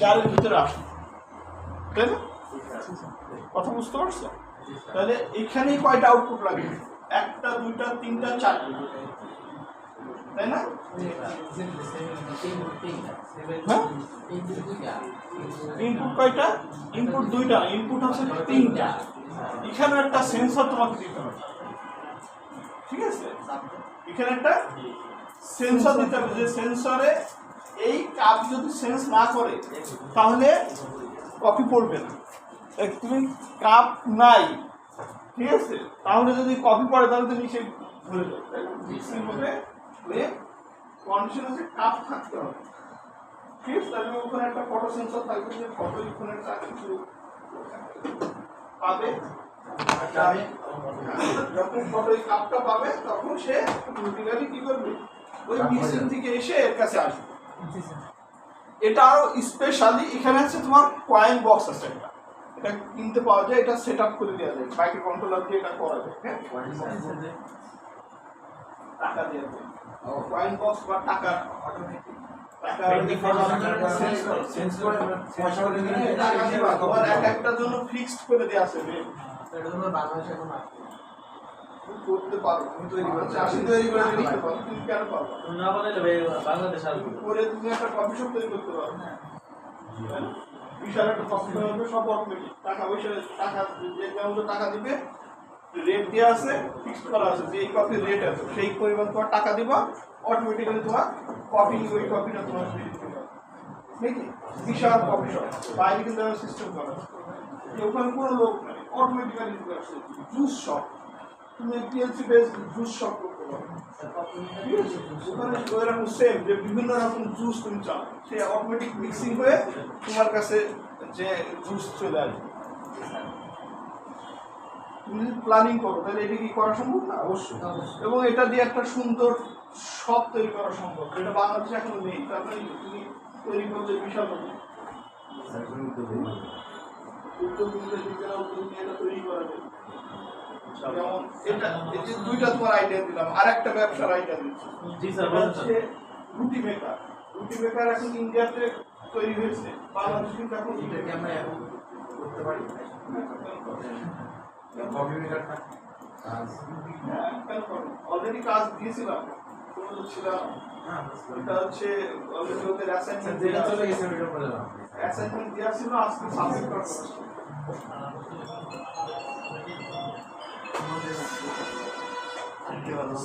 চারের ভিতরে আসে তাই না? কথা বুঝতে পারছ? তাহলে এখানেই কয়টা আউটপুট লাগে একটা, দুইটা, তিনটা, চারটা। তাই না? হ্যাঁ? ইনপুট কয়টা? ইনপুট দুইটা। ইনপুট হচ্ছে তিনটা। এখানে একটা সেন্সর তোমাকে দিতে হবে। ঠিক আছে? এখানে একটা সেন্সর দিতে হবে। যে সেন্সরে এই কাপ যদি সেন্স না করে, তাহলে কপি পড়বে না। তুমি কাপ নাই, ঠিক আছে? তাহলে যদি কপি পড়ে, তাহলে তুমি সেই ভুলে যাবে কাপ থাকতে হবে। ঠিক আছে? ওখানে একটা ফটো সেন্সর থাকবে, যে ফটো পাবে যখন ফটো এই কাপটা পাবে, তখন সে অটোমেটিক্যালি কি করবে? ওই মিক্সিং থেকে এসে এর কাছে আসবে। এটা আরও স্পেশালি এখানে আছে তোমার কয়েন বক্স আছে একটা। এটা কিনতে পাওয়া যায় এটা সেট আপ করে দেওয়া যায়। মাইক্রো কন্ট্রোলার দিয়ে এটা করা যায় হ্যাঁ? টাকা দিয়ে কয়েন বক্স বা টাকা টাকা চেঞ্জ করে পয়সা করে দিলে টাকা দিবা, তোমার একটা জন্য ফিক্সড করে দেওয়া আছে rate। তুমি করতে পারো তুমি তৈরি করে চাষি তৈরি করে দিতে পারো তুমি কেন পারো না? না বানাইলে বাংলাদেশ আর করে তুমি একটা কফি শপ তৈরি করতে পারো। বিশাল একটা হবে সব অটোমেটিক টাকা পয়সা টাকা যে যেমন টাকা দিবে রেট দেওয়া আছে ফিক্সড করা আছে যে এই কফির রেট আছে সেই পরিমাণ তোমার টাকা দিবা অটোমেটিক্যালি তোমার কফি ওই কফিটা তোমার। নাকি বিশাল কফি শপ বাইরে কিন্তু সিস্টেম করা আছে। ওখানে কোনো লোক নাই। অটোমেটিক্যালি জুস শপ তুমি পিএলসি বেস জুস আছে? ওখানে ওইরকম সেম যে বিভিন্ন রকম জুস তুমি চাও। সে অটোমেটিক মিক্সিং হয়ে তোমার কাছে যে জুস চলে আসবে। তুমি যদি প্ল্যানিং করো তাহলে এটা কি করা সম্ভব না? অবশ্যই। এবং এটা দিয়ে একটা সুন্দর শপ তৈরি করা সম্ভব। এটা বাংলাদেশে এখন নেই। তারপরে তুমি তৈরি করতে বিশাল হবে উদ্যোগ উদ্যোগ নিয়ে এটা তৈরি করা যায়। যেমন এটা দুইটা তোমার আইডিয়া দিলাম আর ব্যবসার আইডিয়া দিচ্ছি রুটি মেকার রুটি মেকার এখন ইন্ডিয়াতে তৈরি হয়েছে বাংলাদেশ কিন্তু এখন এটাকে এখন করতে পারি কপি মেকারটা কাজ অলরেডি দিয়েছিলাম কোনো তো ছিল না। হ্যাঁ এটা হচ্ছে অলরেডি ওদের অ্যাসাইনমেন্ট দেওয়া ছিল আজকে সাবমিট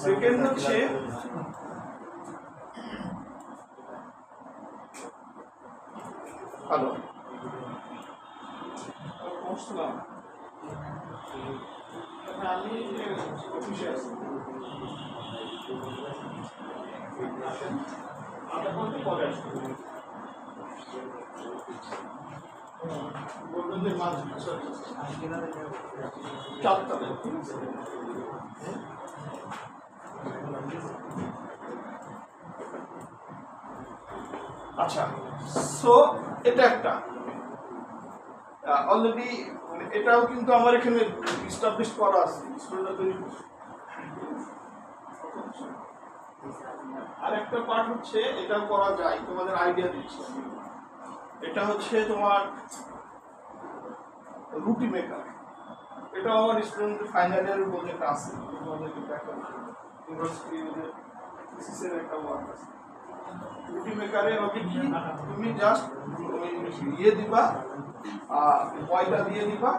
সেকেন্ড হচ্ছে হ্যালো পৌঁছলাম আমি অফিসে আছি আধা ঘণ্টা পরে আসব আচ্ছা সো এটা একটা অলরেডি এটাও কিন্তু আমার এখানে স্টাবলিশ করা আছে স্টুডেন্টরা তৈরি আর একটা পার্ট হচ্ছে, এটাও করা যায়, তোমাদের আইডিয়া দিচ্ছি। এটা হচ্ছে তোমার রুটি মেকার এটা আমার স্টুডেন্ট ফাইনাল ইয়ারের প্রজেক্ট আছে ইউনিভার্সিটি একটা রুটি মেকারে হবে তুমি জাস্ট ইয়ে দিবা ময়দা দিয়ে দিবা,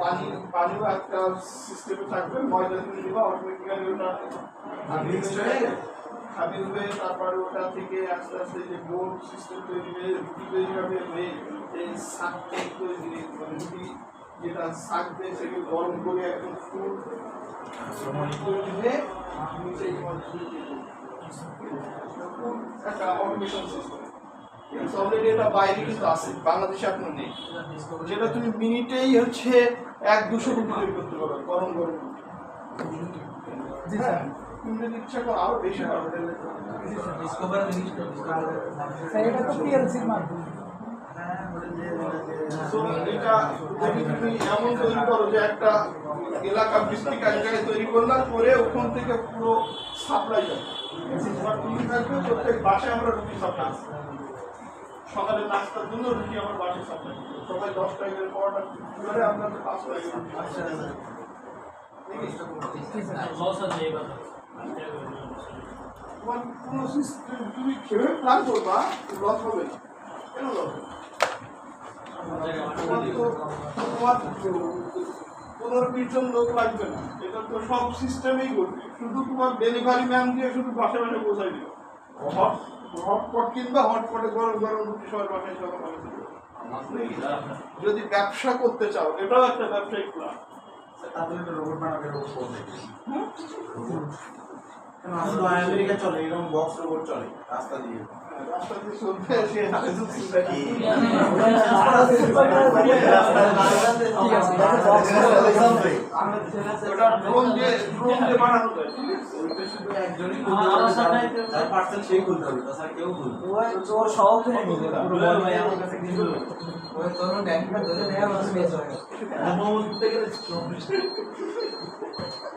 পানি পানিও একটা সিস্টেমে থাকবে, ময়দা দিয়ে দিবা অটোমেটিক্যালি ওটা হাবিল হয়ে তারপরে ওটা থেকে আস্তে আস্তে যে বোর্ড সিস্টেম তৈরি হয়ে রুটি তৈরি হবে হয়ে এই শাক তৈরি রুটি যেটা শাকবে সেগুলো গরম করে একদম ফুল তৈরি হয়ে নিচে দিয়ে একটা অটোমেশন সিস্টেম অলরেডি এটা বাইরে কিন্তু আছে বাংলাদেশে এখনও নেই। যেটা তুমি মিনিটেই হচ্ছে এক দুশো রুটি তৈরি করতে পারো গরম গরম হ্যাঁ, তুমি যদি ইচ্ছা করো আরও বেশি এটা তো পিএলসির মাধ্যমে। তুমি এমন তৈরি করো যে একটা এলাকা এক জায়গায় তৈরি করলাম করে ওখান থেকে পুরো সাপ্লাই যাবে। তোমার রুটি থাকবে প্রত্যেক বাসায় আমরা রুটি সাপ্লাই সকালে নাস্তার জন্য রুটি আমার বাসায় সাপ্লাই সবাই দশ টাকা পরোটা করে আপনার পাঁচ টাকা করে তোমার কোনো সিস্টেম তুমি সেভাবে প্ল্যান করবা লস হবে। না কেন লস তোমার পনেরো বিশ জন লোক লাগবে না। এটা তো সব সিস্টেমেই করবে শুধু তোমার ডেলিভারি ম্যান দিয়ে শুধু বাসে বাসে পৌঁছাই দিও হট হটপট কিনবা হটপটে গরম গরম রুটি সবার বাসায় সবার বাসায় যদি ব্যবসা করতে চাও এটাও একটা ব্যবসায়িক প্ল্যান তাহলে একটা রোবট বানাবে রোবট করবে। আমেরিকা চলে। এরকম বক্স রোবট চলে রাস্তা দিয়ে। রাস্তা দিয়ে চলতে সে ওটা ড্রোন দিয়ে ড্রোন দিয়ে বানানো যায়। ঠিক আছে? ওইটা শুধু একজনই পার্সেল সেই খুলতে হবে তাছাড়া কেউ খুলবে না। সব কিনে নিবে পুরো বলো ভাই, আমার কাছে কিছু ওই তোর ব্যাংকটা ধরে নেওয়া বেশ গেল।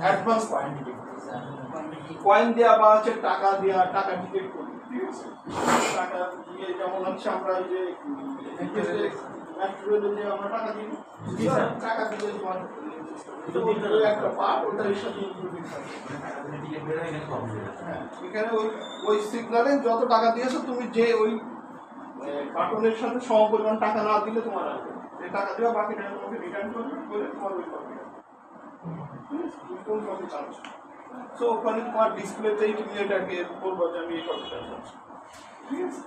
অ্যাডভান্স কয়েন দেওয়া বা হচ্ছে টাকা দেওয়া টাকা ঠিক টাকা দিয়ে যেমন হচ্ছে আমরা যে আমরা টাকা টাকা দিয়ে তোমার একটা পার্ট ওটার সাথে। মানে হয়ে এখানে ওই ওই সিগনালে যত টাকা দিয়েছ তুমি যে ওই বাটনের সাথে সম পরিমাণ টাকা না দিলে তোমার আসবে এই টাকা দেওয়া বাকি টাকা তোমাকে রিটার্ন করবে করে তোমার ওই চাচ্ছ? সো ওখানে তোমার ডিসপ্লেতেই তুমি এটাকে বলব যে আমি এই চাচ্ছি। ঠিক আছে?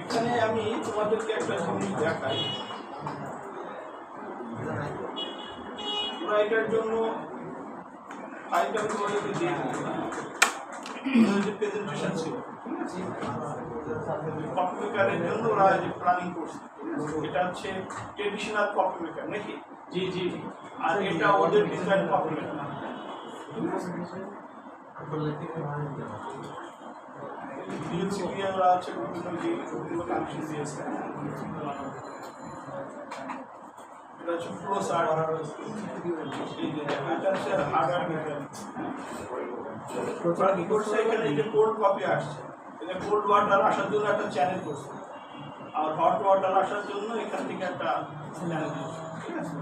এখানে আমি তোমাদেরকে একটা জিনিস দেখাই। তোমরা এটার জন্য ফাইলটা আমি তোমাদেরকে প্রেজেন্টেশন ছিল কপি মেকারের জন্য ওরা যে প্ল্যানিং করছে এটা হচ্ছে ট্রেডিশনাল কপি মেকার নাকি? জি জি। আর এটা ওদের ডিজাইন দিয়েছে। এটা হচ্ছে প্রো এখানে যে কোল্ড কপি আসছে। কোল্ড ওয়াটার আসার জন্য একটা চ্যানেল করছে। আর হট ওয়াটার আসার জন্য এখান থেকে একটা চ্যানেল ঠিক আছে?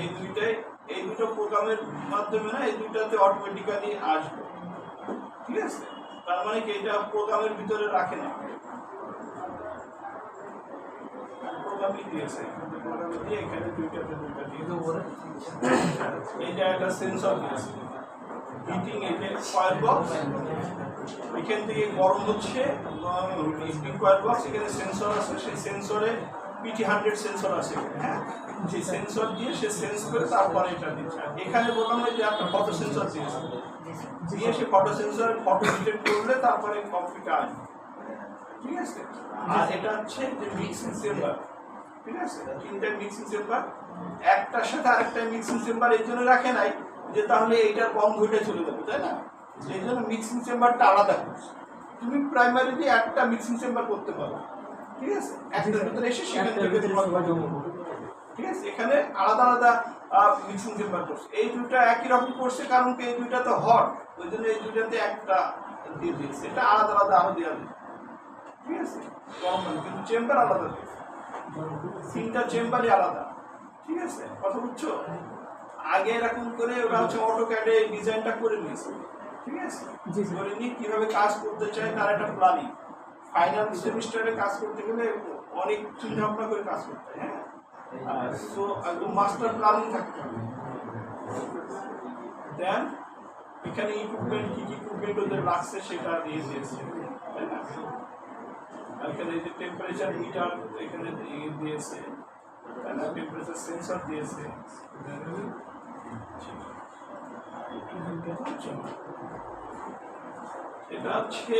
এই দুইটাই এই দুটো প্রোগ্রামের মাধ্যমে না এই দুইটাতে অটোমেটিক্যালি আসবে। ঠিক আছে? তার মানে কি এটা প্রোগ্রামের ভিতরে রাখে না। প্রোগ্রামই দিয়েছে প্রোগ্রামে দিয়ে এখানে দুইটাতে দুইটা দিয়ে এইটা একটা সেন্সর দিয়েছে হিটিং এটা কয়েল বক্স এখান থেকে গরম হচ্ছে হিটিং কয়েল বক্স এখানে সেন্সর আছে। সেই সেন্সরে পিটি হান্ড্রেড সেন্সর আছে। হ্যাঁ? সেই সেন্সর দিয়ে সে সেন্স করে তারপরে এটা দিচ্ছে। এখানে বললাম যে একটা ফটো সেন্সর দিয়েছে দিয়ে সে ফটো সেন্সর ফটো ডিটেক্ট করলে তারপরে কপিটা আসবে। ঠিক আছে? আর এটা হচ্ছে যে মিক্সিং চেম্বার ঠিক আছে? তিনটা মিক্সিং চেম্বার একটার সাথে আরেকটা মিক্সিং চেম্বার এই জন্য রাখে নাই যে তাহলে এইটার কম ঘুরে চলে যাবে, তাই না? এই জন্য মিক্সিং চেম্বারটা আলাদা তুমি প্রাইমারিলি একটা মিক্সিং চেম্বার করতে পারো। ঠিক আছে? একটার ভিতরে এসে সেখান থেকে ঠিক আছে? এখানে আলাদা আলাদা মিক্সিং চেম্বার করছে এই দুটা একই রকম করছে কারণ কি এই দুইটা তো হট ওই জন্য এই দুইটাতে একটা দিয়ে দিয়েছে। এটা আলাদা আলাদা আরও দেওয়া ঠিক আছে? পানি, কিন্তু চেম্বার আলাদা দিয়েছে তিনটা চেম্বারই আলাদা। ঠিক আছে? কথা বুঝছ? আগে এরকম করে ওরা হচ্ছে অটো ক্যাডে ডিজাইনটা করে নিয়েছে। ঠিক আছে। করে নিয়ে কীভাবে কাজ করতে চায় তার একটা প্ল্যানিং ফাইনাল সেমিস্টারে কাজ করতে গেলে অনেক চিন্তা ভাবনা করে কাজ করতে হয় সো একদম মাস্টার প্ল্যানিং থাকতে হবে। দেন এখানে ইকুইপমেন্ট কি কি ইকুইপমেন্ট ওদের লাগছে সেটা দিয়ে দিয়েছে, তাই না? এখানে যে টেম্পারেচার মিটার এখানে দিয়েছে, তাই না? টেম্পারেচার সেন্সর দিয়েছে। এটা হচ্ছে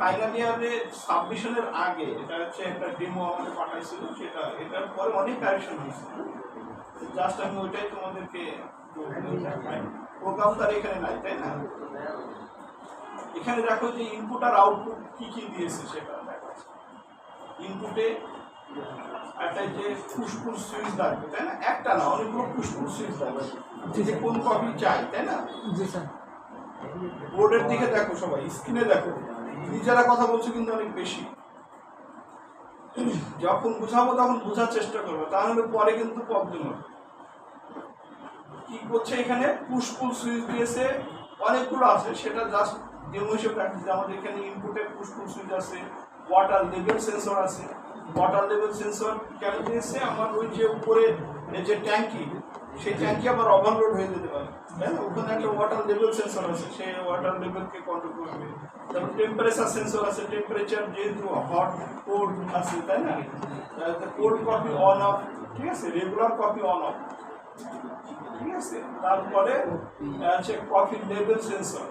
ফাইনাল ইয়ারে সাবমিশনের আগে, এটা হচ্ছে একটা ডেমো আমাদের পাঠাইছিল, সেটা, এটার পরে অনেক কারেকশন হয়েছে। জাস্ট আমি ওইটাই তোমাদেরকে প্রোগ্রাম তার এখানে নাই, তাই না? এখানে দেখো যে ইনপুট আর আউটপুট কি কি দিয়েছে সেটা দেখো ইনপুটে একটা যে ফুসফুস সুইচ লাগবে তাই না? একটা না, অনেকগুলো ফুসফুস সুইচ লাগবে যে কোন কপি চাই, তাই না? জি, স্যার। বোর্ডের দিকে দেখো সবাই, স্ক্রিনে দেখো। নিজেরা কথা বলছো কিন্তু অনেক বেশি। যখন বুঝাবো তখন বোঝার চেষ্টা করব, তাহলে পরে কিন্তু প্রবলেম হবে। কি করছে এখানে? পুষ্পুল সুইচ দিয়েছে। অনেকগুলো আছে, সেটা জাস্ট ডেমো হিসেবে রাখছি আমাদের এখানে ইনপুটে পুষ্পুল সুইচ আছে ওয়াটার লেভেল সেন্সর আছে। ওয়াটার লেভেল সেন্সর কেন দিয়েছে? আমার ওই যে উপরে যে ট্যাঙ্কি সেই ট্যাঙ্কি আবার ওভারলোড হয়ে যেতে পারে। তাই না ওখানে একটা ওয়াটার লেভেল সেন্সর আছে সেই ওয়াটার লেভেলকে কন্ট্রোল করবে। তারপর টেম্পারেচার সেন্সর আছে টেম্পারেচার যেহেতু হট কোল্ড আছে, তাই না? কোল্ড কপি অন অফ ঠিক আছে? রেগুলার কপি অন অফ ঠিক আছে? তারপরে আছে কফি লেভেল সেন্সর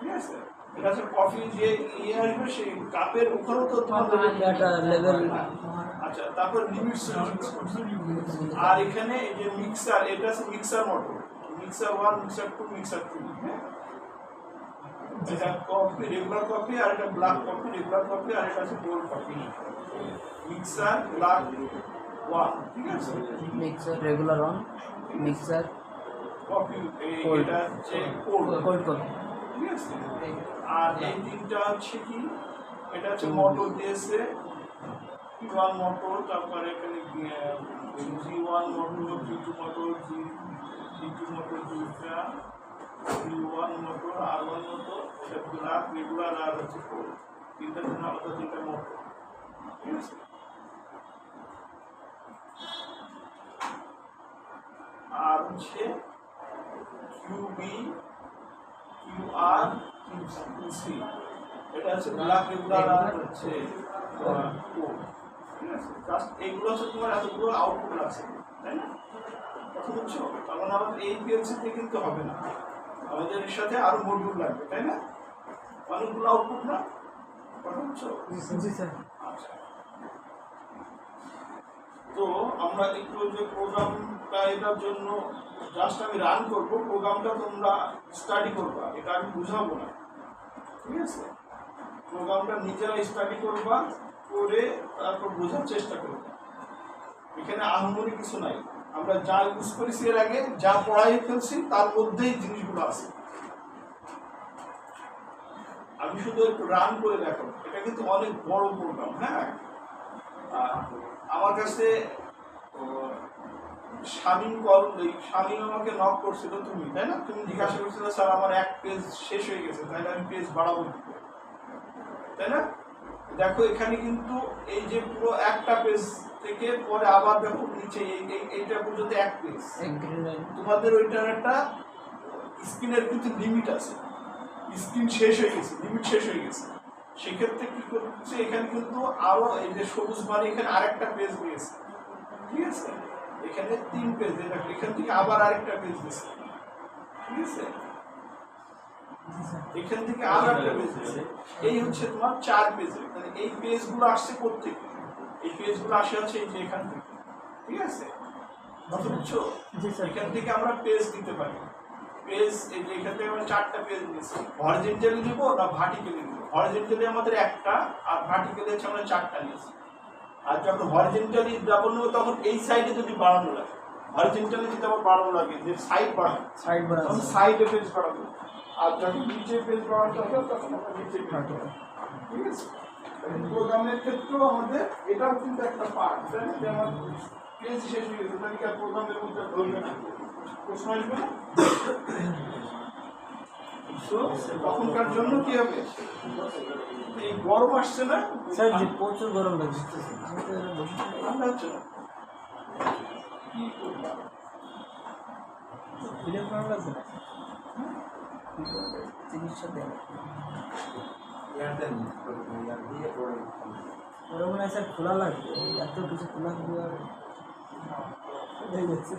ঠিক আছে? এটা হচ্ছে কফি যে ইয়ে আসবে, সেই কাপের ওখানেও তো এটা level- আচ্ছা তারপর লিমিট আর এখানে এই যে মিক্সার এটা আছে mixer motor mixer one mixer two mixer two এটা কপি রেগুলার কপি আর এটা ব্ল্যাক কপি রেগুলার কপি আর এটা আছে gold coffee mixer black one ঠিক আছে? Mixer regular on mixer coffee. এটা হচ্ছে কোল্ড কোল্ড কপি ঠিক আছে? আর এই তিনটা হচ্ছে কি? এটা হচ্ছে মোটর দিয়েছে ওয়ান মোটর তারপরে এখানে G one motor G two motor G G two motor দুইটা জি ওয়ান মোটর আর ওয়ান মোটর এটা ব্ল্যাক রেগুলার আর হচ্ছে তিনটা জন্য আলাদা তিনটা মোটর ঠিক আছে আর হচ্ছে কিউবি কিউ আর কিউ সি এটা হচ্ছে ব্ল্যাক রেগুলার আর হচ্ছে। ঠিক আছে? জাস্ট এইগুলো হচ্ছে তোমার এতগুলো আউটপুট আছে তাই না? কথা বুঝছ? তার মানে আমাদের এই পিএলসিতে কিন্তু হবে না। আমাদের এর সাথে আরও মডিউল লাগবে তাই না? অনেকগুলো আউটপুট না? কথা বুঝছ? জি স্যার আচ্ছা। তো আমরা একটু যে প্রোগ্রামটা এটার জন্য জাস্ট আমি রান করব প্রোগ্রামটা তোমরা স্টাডি করবা এটা আমি বুঝাবো না। ঠিক আছে? প্রোগ্রামটা নিজেরা স্টাডি করবা করে তারপর বোঝার চেষ্টা করবা। এখানে আহমরি কিছু নাই। আমরা যা ইউজ করেছি এর আগে, যা পড়াই ফেলছি, তার মধ্যেই জিনিসগুলো আছে। আমি শুধু একটু রান করে দেখো এটা কিন্তু অনেক বড় প্রোগ্রাম হ্যাঁ? আমার কাছে শামীম কল শামীম আমাকে নক করছিল, তুমি, তাই না? তুমি জিজ্ঞাসা করছিলে, স্যার, আমার এক পেজ শেষ হয়ে গেছে তাই আমি পেজ বাড়াবো তাই না? দেখো এখানে কিন্তু এই যে পুরো একটা পেজ থেকে পরে আবার দেখো নিচে এই- এই- এইটা পর্যন্ত এক পেজ তোমাদের ওইটার একটা স্ক্রিনের কিন্তু লিমিট আছে। স্ক্রিন শেষ হয়ে গেছে লিমিট শেষ হয়ে গেছে। সেক্ষেত্রে কি করছে এখানে কিন্তু আরও এই যে সবুজ মানে এখানে আরেকটা পেজ দিয়েছে ঠিক আছে? এখানে তিন পেজ এখান থেকে আবার আরেকটা পেজ দিয়েছে ঠিক আছে? এখান থেকে আরও একটা পেজ দিয়েছে এই হচ্ছে তোমার চার পেজের মানে এই পেজগুলো আসছে কোথেকে এই পেজগুলো আসে হচ্ছে এই যে এখান থেকে। ঠিক আছে? বুঝছ এখান থেকে আমরা পেজ দিতে পারি। পেজ এখান থেকে আমরা চারটা পেজ নিয়েছি হরিজেন্টালি নিব না ভার্টিক্যালি নিব? হরিজেন্টালি আমাদের একটা আর ভার্টিক্যালি হচ্ছে আমরা চারটা নিয়েছি। আর যখন হরিজেন্টালি যখন নেব তখন এই সাইডে যদি বাড়ানো লাগে। হরিজেন্টালি যদি আবার বাড়ানো লাগে যে সাইড বাড়ানো সাইড বাড়ানো সাইডে পেজ বাড়াবো। আর যখন নিচে পেজ বাড়ানো হবে তখন আমরা নিচে বাড়াবো ঠিক আছে? প্রোগ্রামের ক্ষেত্রেও আমাদের এটাও কিন্তু একটা পার্ট তাই না? যে আমার পেজ শেষ হয়ে গেছে তাহলে কি আর প্রোগ্রামের মধ্যে ধরবে না? প্রশ্ন আসবে না? তখনকার জন্য কি হবে? এই গরম আসছে না? স্যার জি প্রচুর গরম লাগছে। ঠান্ডা হচ্ছে না? কি করব? লাগছে চিকিৎসা দেন ওরা মনে হয় স্যার খোলা লাগবে এত কিছু খোলা দিয়ে আর হয়ে যাচ্ছে।